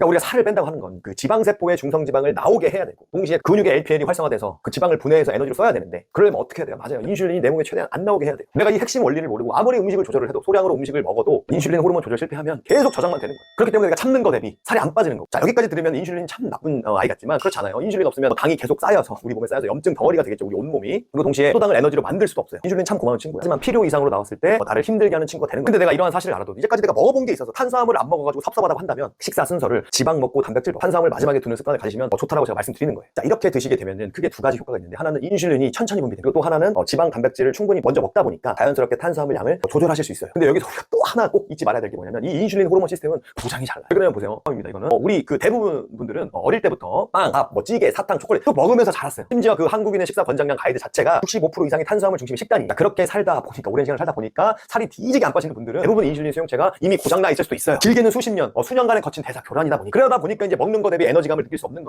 그러니까 우리가 살을 뺀다고 하는 건 그 지방세포의 중성지방을 나오게 해야 되고 동시에 근육의 LPL이 활성화돼서 그 지방을 분해해서 에너지를 써야 되는데 그러려면 어떻게 해야 돼요? 맞아요. 인슐린이 내 몸에 최대한 안 나오게 해야 돼요. 내가 이 핵심 원리를 모르고 아무리 음식을 조절을 해도 소량으로 음식을 먹어도 인슐린 호르몬 조절 실패하면 계속 저장만 되는 거예요. 그렇기 때문에 내가 참는 거 대비 살이 안 빠지는 거고. 자 여기까지 들으면 인슐린 참 나쁜 어, 아이 같지만 그렇잖아요. 인슐린 없으면 당이 계속 쌓여서 우리 몸에 쌓여서 염증 덩어리가 되겠죠. 우리 온몸이. 그리고 동시에 소당을 에너지로 만들 수도 없어요. 인슐린 참 고마운 친구야. 하지만 필요 이상으로 나왔을 때 어, 나를 힘들게 하는 친구가 되는 거예요. 근데 내가 이러한 사실을 알아도 이제까지 내가 먹어본 게 있어서 탄수화물을 안 먹어가지고 섭섭하다고 한다면 식사 순서를 지방 먹고 단백질 먹고 탄수화물 마지막에 두는 습관을 가지시면 어, 좋다라고 제가 말씀드리는 거예요. 자 이렇게 드시게 되면은 크게 두 가지 효과가 있는데 하나는 인슐린이 천천히 분비되고 또 하나는 어, 지방 단백질을 충분히 먼저 먹다 보니까 자연스럽게 탄수화물 양을 어, 조절하실 수 있어요. 근데 여기서 우리가 또 하나 꼭 잊지 말아야 될 게 뭐냐면 이 인슐린 호르몬 시스템은 부장이 잘 나요. 왜 그러냐면 보세요. 입니다 이거는 어, 우리 그 대부분 분들은 어, 어릴 때부터 빵, 밥, 뭐 찌개, 사탕, 초콜릿 또 먹으면서 자랐어요. 심지어 그 한국인의 식사 권장량 가이드 자체가 65% 이상이 탄수화물 중심의 식단이다. 그렇게 살다 보니까 오랜 시간을 살다 보니까 살이 뒤지게 안 빠지는 분들은 대부분 인슐린 수용체가 이미 고장나 있을 수도 있어요. 길게는 수십 년, 어, 수년간의 거친 대사 교란이다 보니 그러다 보니까 이제 먹는 거 대비 에너지감을 느낄 수 없는 거.